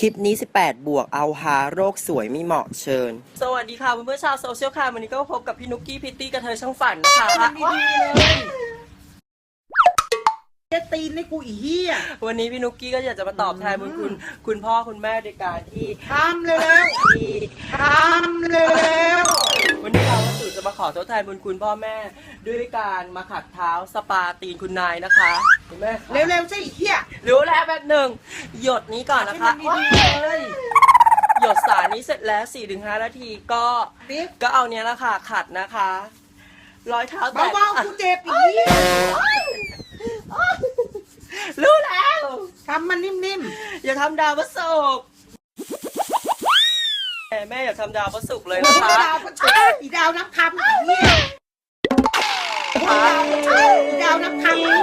คลิปนี้ 18 บวกเอาหาโรคสวยไม่เหมาะเชิญ สวัสดีค่ะเพื่อนๆชาวโซเชียลค่ะวันนี้ก็พบกับพี่นุกกี้พิตตี้กระเทยช่างฝันนะคะมันดีๆเลยเจะตีนให้กูอีเหี้ยวันนี้พี่นุกกี้ก็อยากจะมาตอบแทนบุญคุณ คุณพ่อคุณแม่ในการที่ทำเร็วที่ๆทำเร็ววันนี้เราก็ถือจะมาขอทดแทนบุญคุณพ่อแม่ ด้วยการมาขัดเท้าสปาตีนคุณนายนะคะคุณแม่คะๆเร็วๆสิไอ้เหี้ยรู้แล้วแบบหนึ่งหยดนี้ก่อนนะคะให้มันดีๆเลยหยดสารนี้เสร็จแล้ว4-5นาทีก็บิ๊กก็เอาเนี้ยแหละค่ะขัดนะคะ รอยเท้าแตกเบาๆกูเจ็บอีเหี้ย รู้แล้ว ทำมันนิ่มอย่าทำดาวพระศุกร์แม่แม่อย่าทำดาวพระศุกร์เลยๆนะอีคะดาวก็ใช่อีดาวนับคำอีเหี้ยอีดาวนับคำอีเหี้ย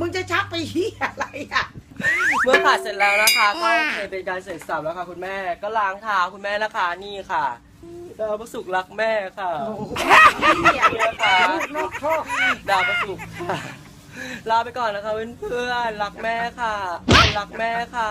มึงจะชักไปเหี้ยอะไรอะ เมื่อขัดเสร็จแล้วนะคะ ก็โอเคเป็นการเสร็จสับแล้วค่ะ คุณแม่ก็ล้างเท้าคุณแม่นะคะนี่ค่ะดาวพระศุกร์รักแม่ค่ะนี่นะคะลูกนอกคอกดาวพระศุกร์ค่ะลาไปก่อนนะคะเพื่อนๆรักแม่ค่ะ รักแม่ค่ะ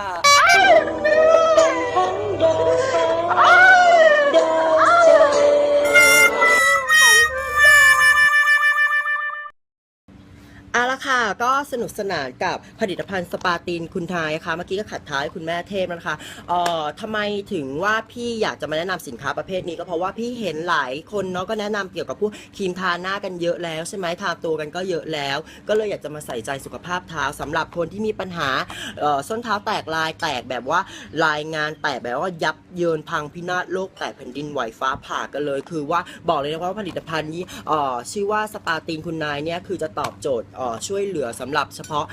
ละค่ะ ก็สนุกสนานกับผลิตภัณฑ์สปาตีนคุณทายค่ะเมื่อกี้ก็ขัดท้ายคุณแม่เทพนะคะเอ่อทำไมถึงว่าพี่อยากจะมาแนะนำสินค้าประเภทนี้ก็เพราะว่าพี่เห็นหลายคนเนาะก็แนะนำเกี่ยวกับพวกครีมทาหน้ากันเยอะแล้วใช่ไหมทาตัวกันก็เยอะแล้ว ก็เลยอยากจะมาใส่ใจสุขภาพเท้าสำหรับคนที่มีปัญหาเอ่อส้นเท้าแตกลายแตกแบบว่าลายงานแตกแบบว่ายับเยินพังพินาศโลกแตกแผ่นดินไหวฟ้าผ่ากันเลย คือว่าบอกเลยนะว่าผลิตภัณฑ์นี้เอ่อชื่อว่าสปาตีนคุณนายเนี่ยคือจะตอบโจทย์เอ่อช่วยเหลือสำหรับเฉพาะ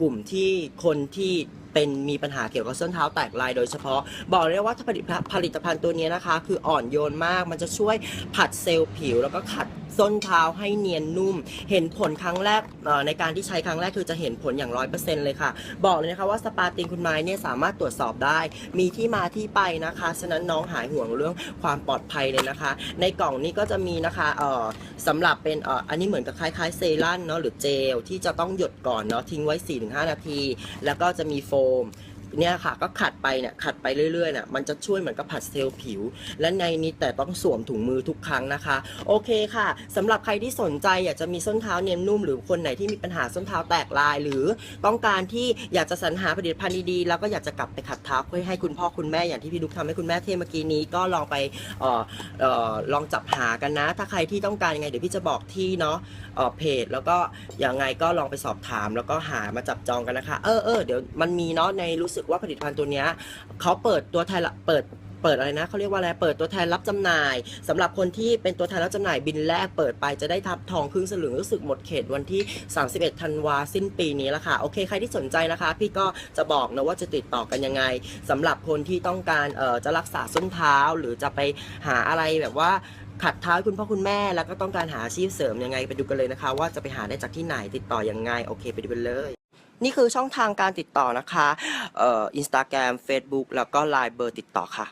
กลุ่มที่คนที่ เป็นมีปัญหาเกี่ยวกับส้นเท้าแตกลายโดยเฉพาะ บอกเลยว่าผลิตผลิตภัณฑ์ตัวนี้นะคะ คืออ่อนโยนมากมันจะช่วยผัดเซลล์ผิว แล้วก็ขัดส้นเท้าให้เนียนนุ่ม เห็นผลครั้งแรกในการที่ใช้ครั้งแรกคือจะเห็นผลอย่างร้อยเปอร์เซ็นต์เลยค่ะ บอกเลยนะคะว่าสปาตินคุณไม้เนี่ยสามารถตรวจสอบได้ มีที่มาที่ไปนะคะ ฉะนั้นน้องหายห่วงเรื่องความปลอดภัยเลยนะคะ ในกล่องนี้ก็จะมีนะคะเอ่อสำหรับเป็นเอ่ออันนี้เหมือนกับคล้ายๆเซรั่มเนาะหรือเจลที่จะต้องหยดก่อนเนาะทิ้งไว้ 4-5 นาที แล้วก็จะมีโฟม哦。 เนี่ยค่ะ ก็ขัดไปเนี่ยขัดไปเรื่อยๆเนี่ยมันจะช่วยเหมือนกับผัดเซลล์ผิว และในนี้แต่ต้องสวมถุงมือทุกครั้งนะคะ โอเคค่ะสำหรับใครที่สนใจอยากจะมีส้นเท้าเนียนนุ่ม หรือคนไหนที่มีปัญหาส้นเท้าแตกลาย หรือต้องการที่อยากจะสรรหาผลิตภัณฑ์ดีๆแล้วก็อยากจะกลับไปขัดเท้าเพื่อให้คุณพ่อคุณแม่อย่างที่พี่ดุกทำให้คุณแม่เทเมื่อกี้นี้ก็ลองไปออออลองจับหากันนะ ถ้าใครที่ต้องการยังไงเดี๋ยวพี่จะบอกที่เนาะเออเพจ แล้วก็ยังไงก็ลองไปสอบถาม แล้วก็หามาจับจองกันนะคะ เออเออเดี๋ยวมันมีเนาะในรู้สึกว่าผลิตภัณฑ์ตัวเนี้ยเขาเปิดตัวแทนเปิดเปิดอะไรนะเขาเรียกว่าอะไรเปิดตัวแทนรับจำหน่ายสำหรับคนที่เป็นตัวแทนรับจำหน่ายบินแรกเปิดไปจะได้ทับทองครึ่งสลึงรู้สึกหมดเขตวันที่ 31 ธันวาสิ้นปีนี้แล้วค่ะ โอเคใครที่สนใจนะคะ พี่ก็จะบอกนะว่าจะติดต่อกันยังไงสำหรับคนที่ต้องการเอ่อจะรักษาส้นเท้าหรือจะไปหาอะไรแบบว่าขัดเท้าคุณพ่อคุณแม่แล้วก็ต้องการหาอาชีพเสริมยังไงไปดูกันเลยนะคะ ว่าจะไปหาได้จากที่ไหนติดต่อยังไงโอเค ไปดูกันเลย นี่คือช่องทางการติดต่อนะคะเอ่ออินสตาแกรม Facebook แล้วก็ไลน์เบอร์ติดต่อค่ะ